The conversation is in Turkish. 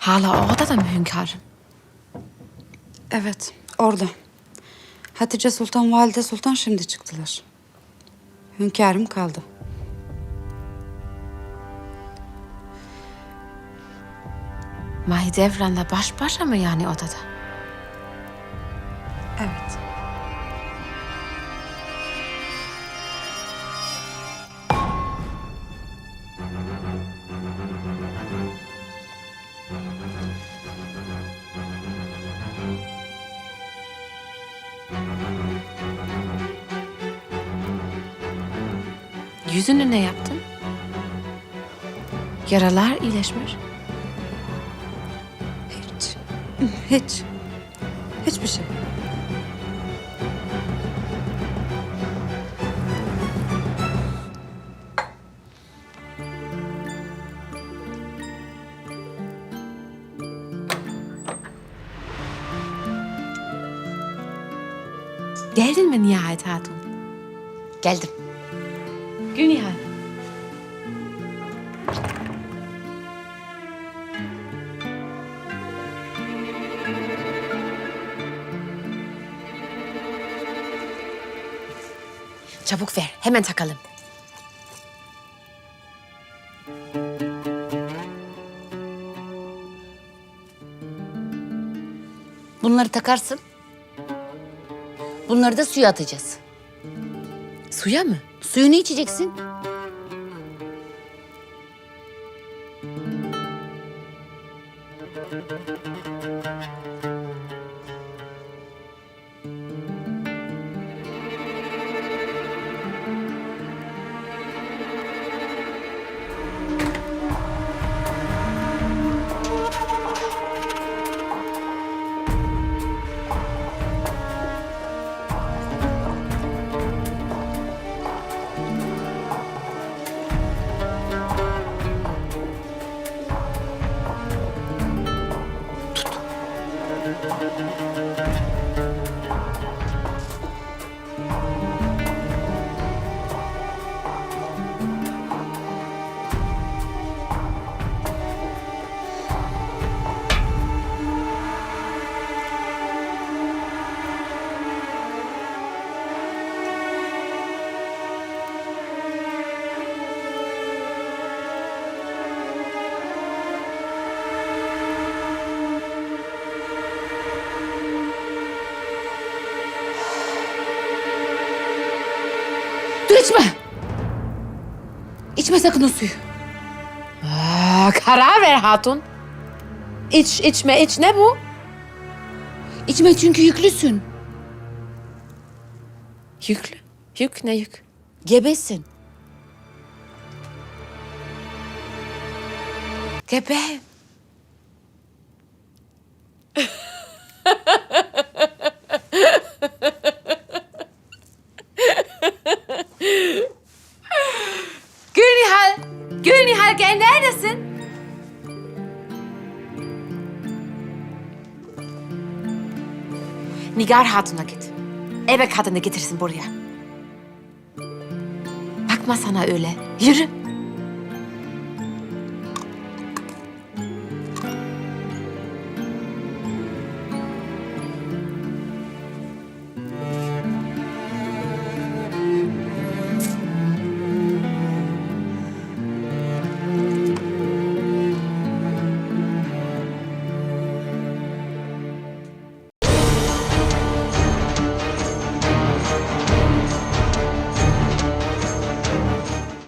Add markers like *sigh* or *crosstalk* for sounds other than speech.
Hala orada da mı hünkârım? Evet, orada. Hatice Sultan, Valide Sultan şimdi çıktılar. Hünkârım kaldı. Mahidevran'la baş başa mı yani odada? Evet. Yüzünü ne yaptın? Yaralar iyileşmiş. Hiç. Hiç. Hiçbir şey. Geldin mi nihayet hatun? Geldim. Gülnihal. Çabuk ver. Hemen takalım. Bunları takarsın. Bunları da suya atacağız. Suya mı? Suyunu içeceksin. Dur içme. İçme sakın o suyu. Aa, karar ver hatun. İç, içme, iç. Ne bu? İçme çünkü yüklüsün. Yüklü. Yük ne yük? Gebesin. Gebe. *laughs* Nigar Hatun'a git. Eve kadını getirsin buraya. Bakma sana öyle. Yürü.